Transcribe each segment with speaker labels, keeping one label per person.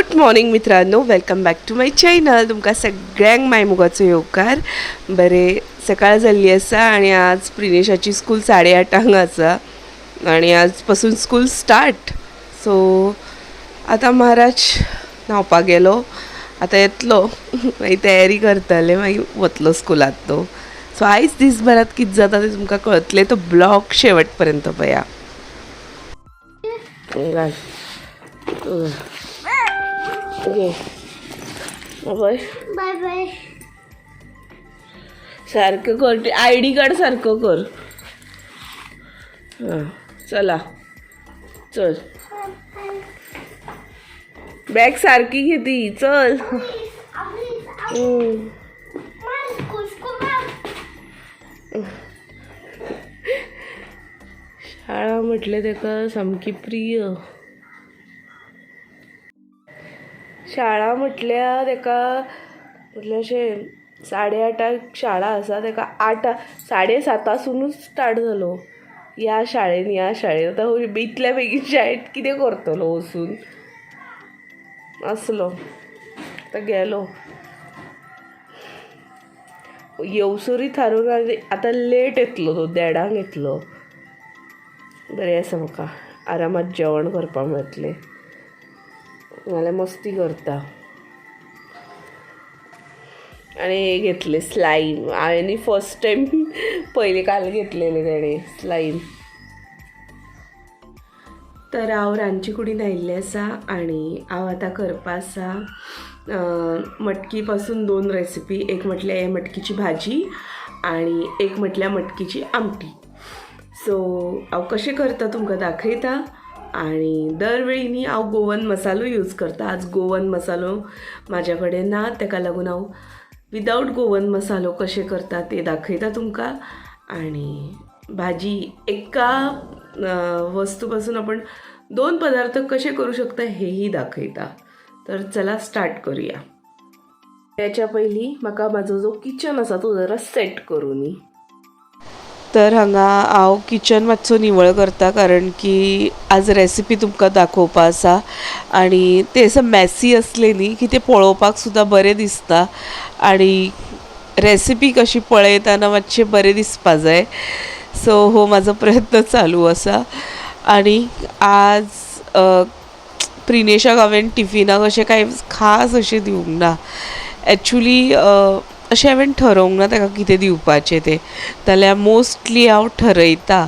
Speaker 1: Good morning मित्रांनो. Welcome back to my channel तुमकां सगळ्यांक मायमुगाचो येवकार. बरे सकाळ जाल्ली आसा आनी आज प्रिनेशाची स्कूल साडे आठांक आसा. आनी आज पासून स्कूल स्टार्ट सो आतां महाराज न्हावपाक गेलो. आतां येतलो. मागीर तयारी करतले. मागीर वतलो स्कुलात तो सो आयज दिसभरात कितें जाता तें तुमकां कळतलें. तो ब्लॉग शेवट पर्यंत पया ओके बाय
Speaker 2: बाय
Speaker 1: सारखं कर. आय डी कार्ड सारखं कर. हां चला. चल. बॅग सारखी घे ती चल. शाळा म्हटले तेका सामकी प्रिय शाळा म्हटल्या तेका म्हटल्या अशें साडे आठाक शाळा आसा तेका आठ साडे सातासुनूच स्टार्ट जालो ह्या शाळेन ह्या शाळेन. आतां हो इतल्या बेगीन शाळेंत कितें करतलो वचून असलो. आतां गेलो. येवसरी थारून आतां लेट येतलो तो देडांक येतलो. बरें आसा म्हाका. आरामात जेवण करपाक मेळटलें. नाल्यार मस्ती करता. आनी हे घेतले स्लाईम हांवें फर्स्ट टायम पयलीं काल घेतलेले त्याने स्लाईम तर हांव रांदची कुडीन आयिल्लें आसा आनी हांव आतां करपा आसा मटकी पासून दोन रेसिपी एक म्हटल्यार हे मटकीची भाजी आनी एक म्हटल्यार मटकीची आमटी. सो हांव कशें करता तुमकां दाखयता? आनी दरवेळी न्ही हांव गोवन मसालो यूज करता. आज गोवन मसालो म्हाज्या कडेन ना तेका लागून हांव विदावट गोवन मसालो कशें करता ते दाखयता तुमकां. आनी भाजी एका वस्तूपासून वस्तू पासून आपण दोन पदार्थ कसे करू शकता हेही दाखयता तर चला स्टार्ट करूया. त्याच्या पयलीं म्हाका म्हाजो जो किचन आसा तो जरा सेट करून तर हांगा हांव किचन मातसो निवळ करता कारण की आज रेसिपी तुमकां दाखोवपा आसा. आनी ते असं मॅसी असले न्ही की ते पळोवपाक सुद्दां बरें दिसता. आनी रेसिपी कशी पळयतना मातशें बरें दिसपा जाय. सो हो म्हाजो प्रयत्न चालू आसा आनी आज प्रिनेशाक हांवें टिफिनाक अशें कांय खास अशें दिवंक ना. एक्चुली अशें हांवें ठरोवंक ना ताका कितें दिवपाचें तें. जाल्यार मोस्टली हांव ठरयता.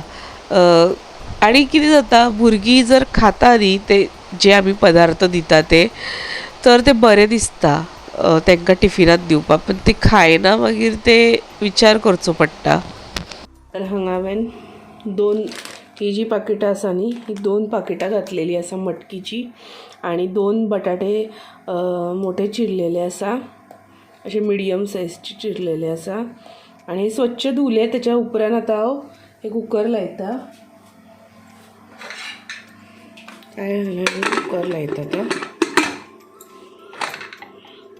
Speaker 1: आनी कितें जाता भुरगीं जर खाता न्ही ते जे आमी पदार्थ दिता ते तर ते बरें दिसता. तांकां टिफिनांत दिवपाक पूण ते खायना मागीर ते विचार करचो पडटा. तर हांगा हांवें दोन ही जी पाकिटां आसा न्ही ही दोन पाकिटां घातलेली आसा मटकीची. आनी दोन बटाटे मोठे चिरलेले आसा. असे मिडियम सायजचे चिरलेले आसा आनी स्वच्छ धुले तेच्या उपरांत आतां हांव हो, हे कुकर लायता काय कुकर लायता आतां.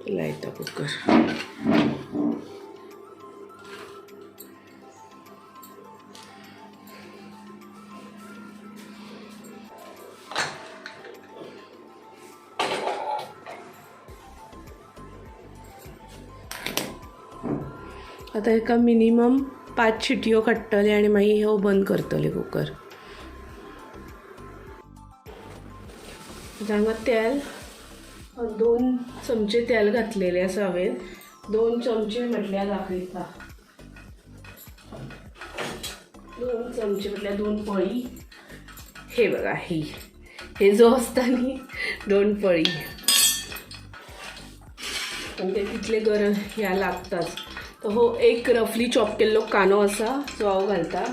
Speaker 1: लायता कुकर आतां एका मिनिमम पांच शिटयो काडटले आनी मागीर हो बंद करतले कुकर. हांगा तेल. दोन चमचे तेल घातलेले आसा हांवें दोन चमचे म्हटल्यार दाखयता दोन चमचे म्हटल्यार दोन पळी. हे बघा ही. हे जो असता न्ही दोन पळी. पण ते तितले गरम ह्या लागताच. तर हो एक रफली चॉप केल्लो कानो आसा जो हांव घालता.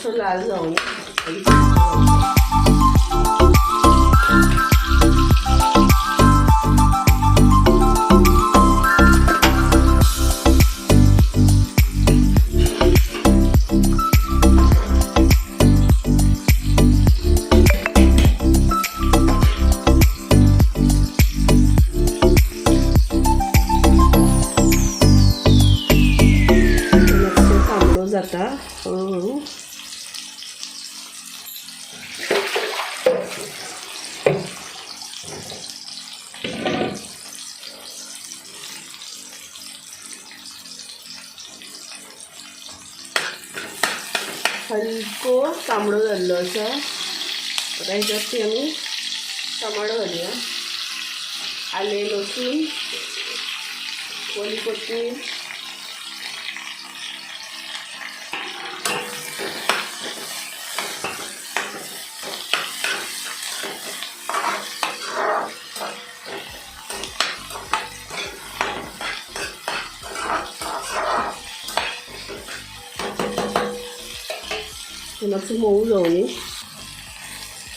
Speaker 1: 出来这种。जाता हलको तांबडो जाल्लो आसा आता ह्याच्यावरती आमी टमाटो घालुया. आले लसूण ओली कोथमीर हे मातसो जाऊन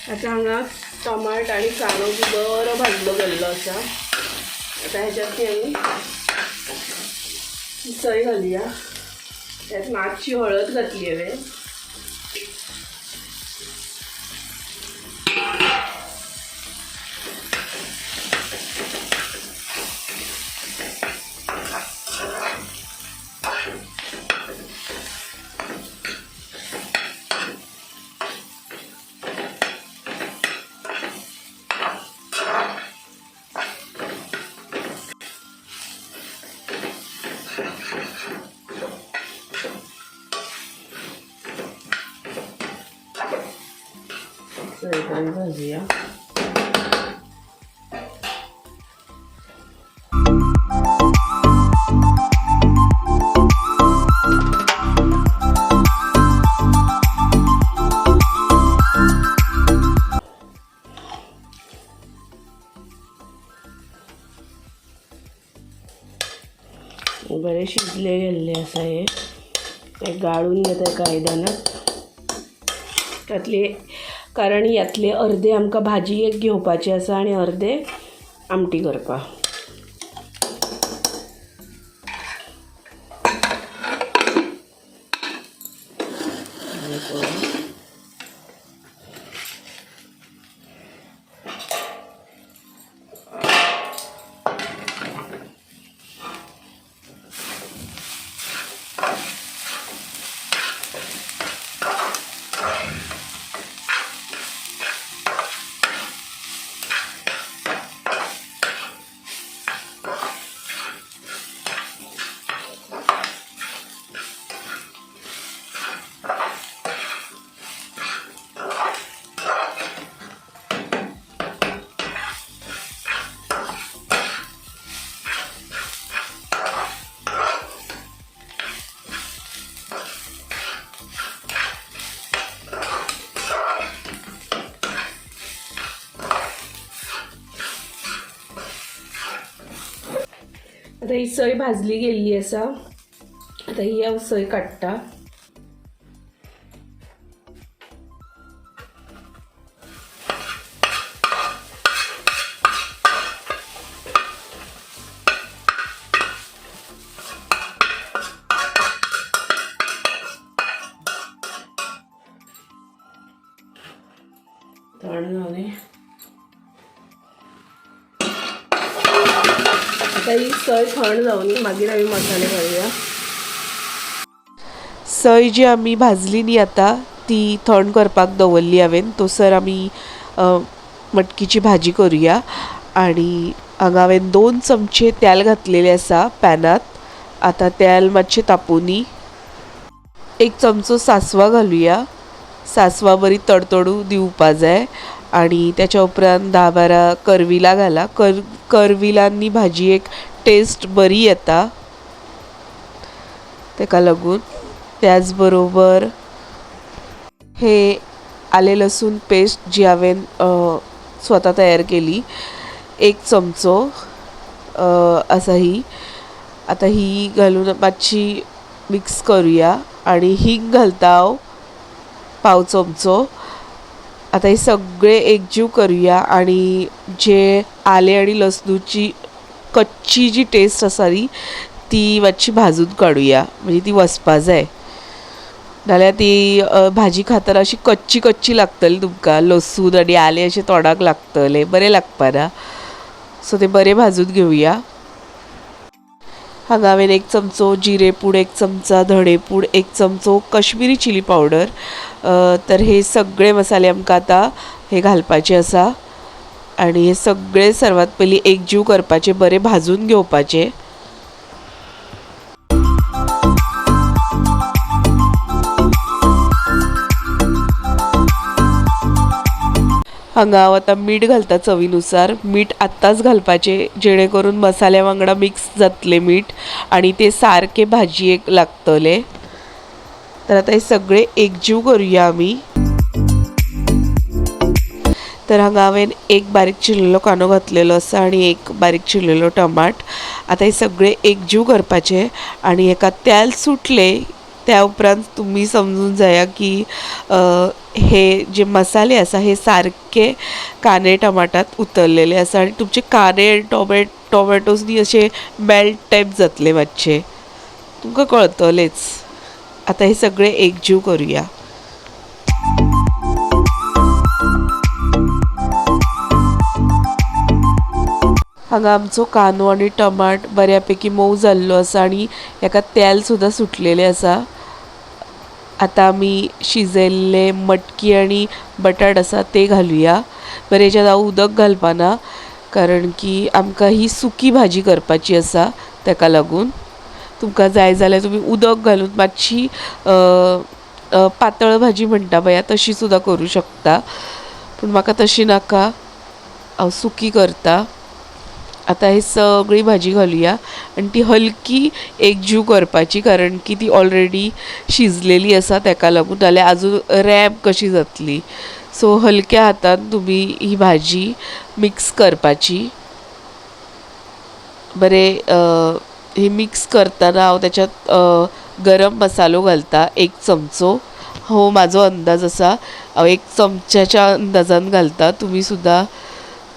Speaker 1: आता आतां हांगा टमाट आनी कांदो बी बरो भाजलो गेल्लो आसा आतां ह्याच्यात ती आमी सय घालया. त्यात मातशी हळद घातली हांवें बरे शिजले गेलेले आसा आहे. ते गाळून घेता एका आयदनात तातले कारण यातले अर्दे आमकां भाजयेक घेवपाचे आसा आनी अर्दे आमटी करपाक आता ही सय भाजली गेल्ली आसा आता ही हांव सय काडटा सय थंड मागील आम्ही मसाले घालूया
Speaker 2: सय जी आमी भाजली न्ही आतां ती थंड करपाक दवरली हांवें तोसर आमी मटकीची भाजी करुया. आनी हांगा हांवें दोन चमचे तेल घातलेले आसा पॅनात. आतां तेल मातशें तापोवनी एक चमचो सासवां घालुया. सासवां बरी तडतडू दिवपा जाय. आनी त्याच्या उपरांत धा बारा करविलां घाला. कर करविलांनी भाजी एक टेस्ट बरी येता. ताका लागून त्याच बरोबर हे आले लसूण पेस्ट जी हांवें स्वता तयार केली एक चमचो अ, आसा ही. आतां ही घालून मातशी मिक्स करुया आनी हींग घालता हांव पाव चमचो. आतां हे सगळे एकजीव करुया आनी जे आले आनी लसणूची कच्ची जी टेस्ट आसा ती मातशी भाजून काडुया म्हणजे ती वचपा जाय नाल्यार ती भाजी खातना अशी कच्ची कच्ची लागतली तुमकां. लसूण आनी आले अशें तोंडाक लागतले. बरें लागपाना. सो ते बरें भाजून घेवया हांगा हांवें एक चमचो जिरे पूड एक चमचा धणे पूड एक चमचो कश्मिरी चिली पावडर. तर हे सगळे मसाले आमकां आतां हे घालपाचे आसा. आनी हे सगळे सर्वात पयलीं एकजीव करपाचे बरें भाजून घेवपाचे. हांगा आता आतां मीठ घालता चवीनुसार. मीठ आत्ताच घालपाचें जेणे करून मसाल्या वांगडा मिक्स जातले मीठ आनी सारखे सारकें एक लागतले. तर आतां हे सगळे एकजीव करूया आमी तर हांगा हांवें एक बारीक चिरलेलो कांदो घातलेलो आसा आनी एक बारीक चिरलेलो टमाट. आतां हे सगळे एकजीव करपाचे आनी हेका तेल सुटले त्या उपरांत तुमी समजून जाया की हे जे मसाले आसा हे सारके कांदे टमाटात उतरलेले आसा आनी तुमचे कांदे टोमॅट टोमॅटोज न्ही अशे मेल्ट टायप जातले मातशे. तुमकां कळतलेच. आतां हे सगळे एकजीव करुया. हांगा आमचो कांदो आनी टमाट बऱ्यापैकी मोव जाल्लो आसा आनी हेका तेल सुद्दां सुटलेलें आसा आतां आमी शिजयल्ले मटकी आनी बटाट आसा ते घालुया. बरें हेच्यात हांव उदक घालपाना कारण की आमकां ही सुकी भाजी करपाची आसा ताका लागून. तुमकां जाय जाल्यार तुमी उदक घालून मातशी पातळ भाजी म्हणटा पया तशी सुद्दां करूं शकता. पूण म्हाका तशी नाका. हांव सुकी करता. आतां हे सगळी भाजी घालुया आनी ती हलकी एकजीव करपाची कारण की ती ऑलरेडी शिजलेली आसा ताका लागून. जाल्यार आजून रॅब कशी जातली? सो हलक्या हातान तुमी ही भाजी मिक्स करपाची. बरें ही मिक्स करताना हांव त्याच्यात गरम मसालो घालता एक चमचो. हो म्हाजो अंदाज आसा हांव एक चमच्याच्या अंदाजान घालता. तुमी सुद्दां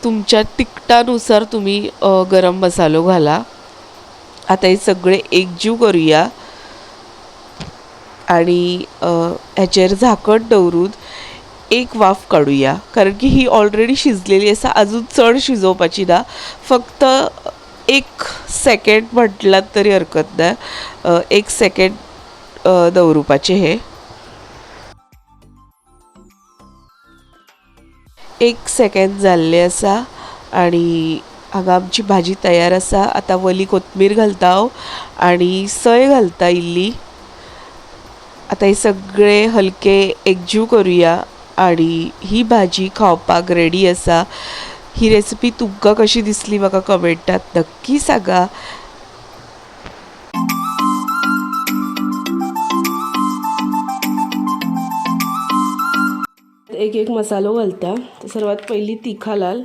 Speaker 2: तुमच्या तिखटानुसार तुमी गरम मसालो घाला. आतां हे सगळे एकजीव करुया. आनी ह्याच्यावर हेचेर झाकण दवरून एक वाफ काडुया कारण की ही ऑलरेडी शिजलेली आसा अजून चड शिजोवपाची ना. फक्त एक सेकेंड म्हटलात तरी हरकत ना एक सेकेंड अ, दवरुपाचें हें. एक सेकेंड जाल्लें आसा आनी हांगा आमची भाजी तयार आसा आतां वली कोथमीर घालता हो हांव आनी सय घालता इल्ली. आतां हे सगळे हलके एकजीव करुया आनी ही भाजी खावपाक रेडी आसा ही रेसिपी तुमकां कशी दिसली? म्हाका कमेंटात नक्की सांगा.
Speaker 1: एक एक मसालो घालता तर सर्वात पहिली तिखा लाल.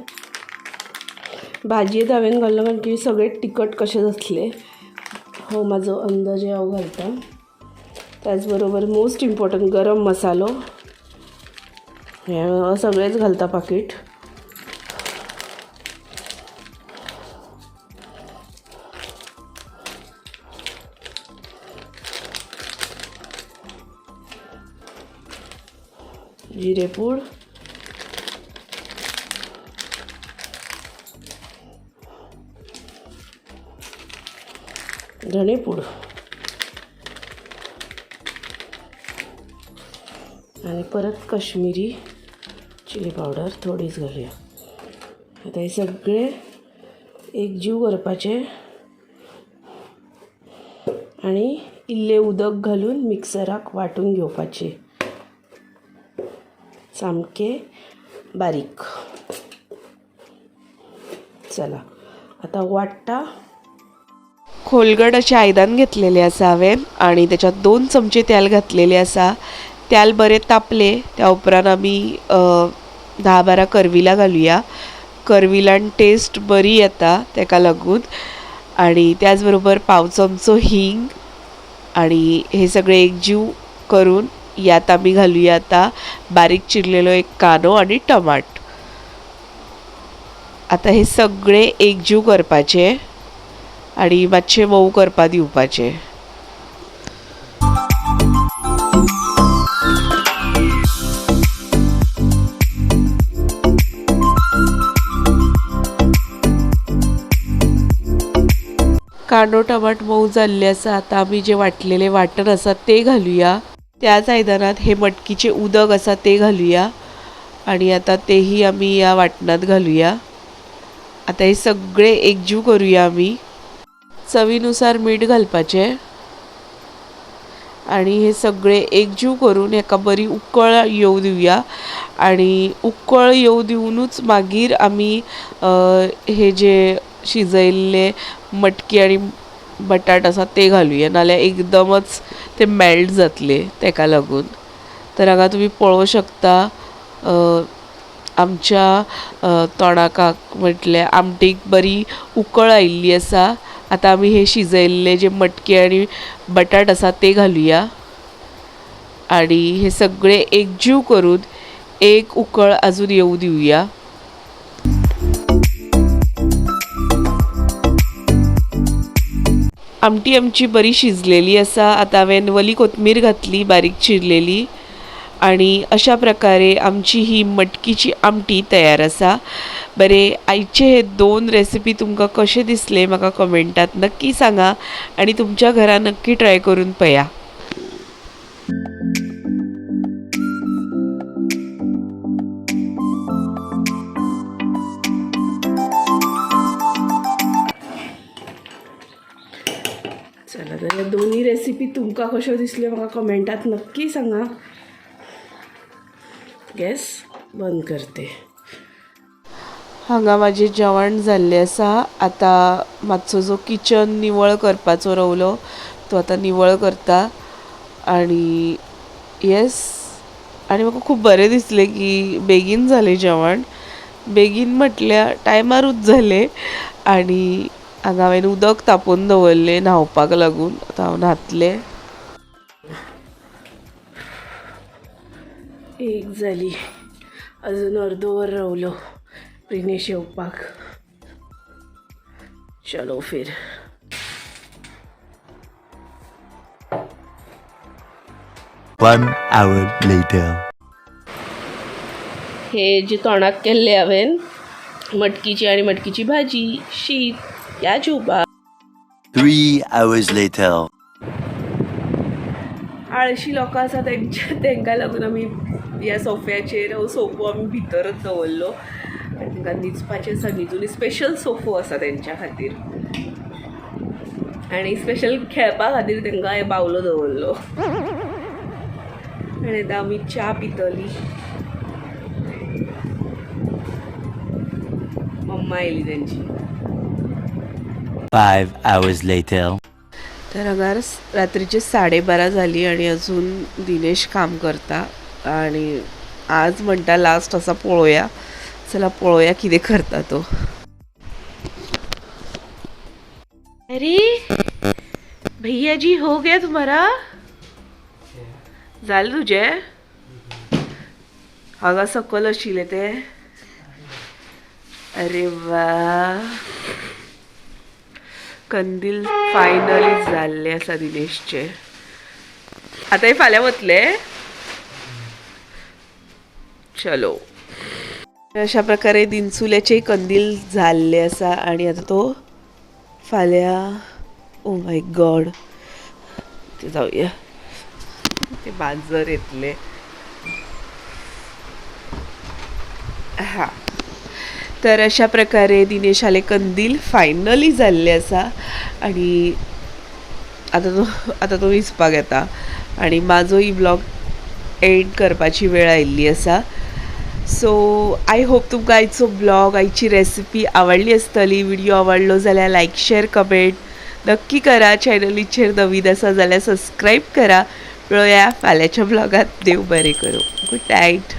Speaker 1: भाजयेत हांवें घाल्लो कारण की सगळे तिखट कशें जातले हो म्हाजो अंदाजे हांव घालता त्याच बरोबर मोस्ट इम्पॉर्टंट गरम मसालो. हे सगळेच घालता पाकीट. जिरेपूड धणेपूड आणि परत काश्मीरी चिली पावडर थोडीच घालूया. आता हे सगळे एकजीव करपाचे आणि इल्ले उदक घालून मिक्सराक वांटून घेवपाचे. सामके बारीक. चला आता वाटटा.
Speaker 2: खोलगट अशें आयदान घेतलेलें आसा हांवें आनी त्याच्यात दोन चमचे तेल घातलेले आसा तेल बरें तापले त्या उपरांत आमी धा बारा करविलां घालुया. करविलान टेस्ट बरी येता ताका लागून. आनी त्याच बरोबर पाव चमचो हींग आनी हे सगळे एकजीव करून यात आमी घालुया आतां बारीक चिरलेलो एक कांदो आनी टमाट. आतां हे सगळे एकजीव करपाचे आनी मातशें मोव करपा दिवपाचे कांदो टमाट मऊ जाल्ले आसा आतां आमी जे वाटलेले वाटण आसा ते घालुया. त्याच आयदनांत हे मटकीचे उदक आसा ते घालुया. आनी आतां तेही आमी ह्या वाटणात घालूया. आतां हे सगळे एकजीव करुया आमी चवीनुसार मीठ घालपाचें. आनी हे सगळे एकजीव करून हेका बरी उकळ येवं दिवया आणि उकळ येऊ दिवनूच मागीर आमी हे जे शिजयल्ले मटकी आणि बटाट आसा ते घालुया नाल्यार एकदमच ते मेल्ट जातले तेका लागून. तर हांगा तुमी पळोवं शकता आमच्या तोणाकाक म्हटल्यार आमटीक बरी उकळ आयिल्ली आसा आतां आमी हे शिजयल्ले जे मटकी आनी बटाट आसा ते घालुया. आणि हे सगळे एकजीव करून एक उकळ अजून येऊ दिवया आमटी आमची बरी शिजलेली आसा आतां हांवें वली कोथमीर घातली बारीक चिरलेली. आणि अशा प्रकारे आमची ही मटकीची आमटी तयार आसा बरे आयचे हे दोन रेसिपी तुमकां कशें दिसले म्हाका कमेंटात नक्की सांगा. आणि तुमच्या घरा नक्की ट्राय करून पया.
Speaker 1: ही रेसिपी तुमकां कश्यो दिसल्यो म्हाका कमेंटात नक्की सांगा. गॅस बंद करते.
Speaker 2: हांगा म्हाजें जेवण जाल्लें आसा. आतां मातसो जो किचन निवळ करपाचो रवलो तो आतां निवळ करता. आनी येस आनी म्हाका खूब बरें दिसलें की बेगीन जालें जेवण. बेगीन म्हटल्यार टायमारूच जालें आनी हांगा हांवें उदक तापोवन दवरलें न्हावपाक लागून. आतां हांव न्हातलें.
Speaker 1: एक जाली. अजून अर्दवर रावलो. प्रिनेश येवपाक. चलो फिर.
Speaker 3: One hour later.
Speaker 1: हे जे तोंडाक केल्ले हांवें मटकीची आणि मटकीची भाजी शीत या जेवपाक
Speaker 3: Three hours later.
Speaker 1: आळशी लोकां आसा तेंच्या तांकां लागून आमी ह्या सोफ्याचेर सोफो आमी भितरच दवरलो. तांकां न्हिदपाचें न्हिदून स्पेशल सोफो आसा तेंच्या खातीर. आनी स्पेशल खेळपा खातीर तांकां हे बावलो दवरलो. आनी आतां आमी च्या पितली. मम्मा येयली तेंची
Speaker 3: Five hours later.
Speaker 2: तर हांगा रात्रीचे साडेबारा झाली आणि अजून दिनेश काम करता आणि आज म्हणटा लास्ट असा पळोवया चला पळोवया कितें करता तो. अरे भैया जी हो गया तुम्हारा? झालं तुझे? हांगा सकल आशिल्ले ते अरे वा. कंदील फायनली जाल्ले आसा दिनेशचे. आता हे फाल्यां वतले. चलो. अशा प्रकारे दिनसुल्याचे कंदील झाले आसा आणि आता तो फाल्यां. ओ oh माय गॉड ते जाऊया. ते बाजर येतले. हा. तर अशा प्रकारे दिनेश आले कंदील फायनली जाल्ले आसा आणि आता तो आता तो विसपाक येता. आणि माझो ही ब्लॉग एंड करपाची वेळ आयिल्ली आसा सो आय होप तुमकां आयचो ब्लॉग आयची रेसिपी आवडली आसतली व्हिडिओ आवडलो जाल्यार लायक शेअर कमेंट नक्की करा. चॅनलीचेर नवीन आसा जाल्यार सबस्क्राईब करा. पळोवया फाल्यांच्या ब्लॉगात देव बरें करूं. Good night